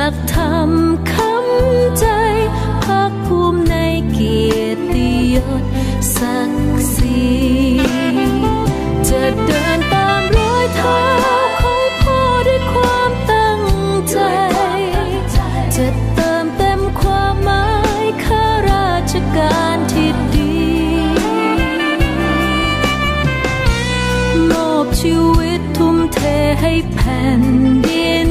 ลักธรรมคำใจภาคภูมิในเกียรติยศศักดิ์ศรีจะเดินตามรอยเท้าของพ่อด้วยความตั้งใจ จะเติมเต็มความหมายข้าราชการที่ดีมอบชีวิตทุ่มเทให้แผ่นดิน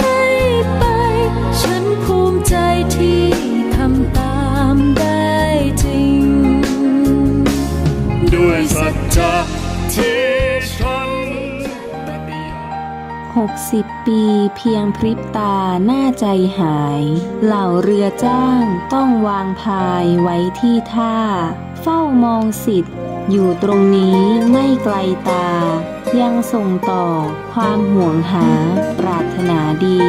60 ปีเพียงพริบตาหน้าใจหาย เหล่าเรือจ้างต้องวางพายไว้ที่ท่า เฝ้ามองสิทธิ์ อยู่ตรงนี้ไม่ไกลตา ยังส่งต่อความห่วงหาปรารถนาดี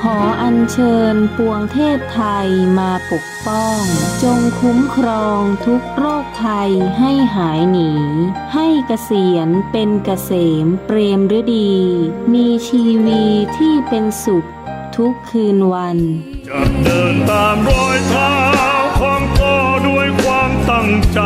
ขออัญเชิญปวงเทพไทยมาปกป้อง จงคุ้มครองทุกโรคภัยให้หายหนี ให้เกษียณเป็นเกษมเปรมฤดี มีชีวีที่เป็นสุขทุกคืนวันจะเดินตามรอยเท้าของพ่อด้วยความตั้งใจ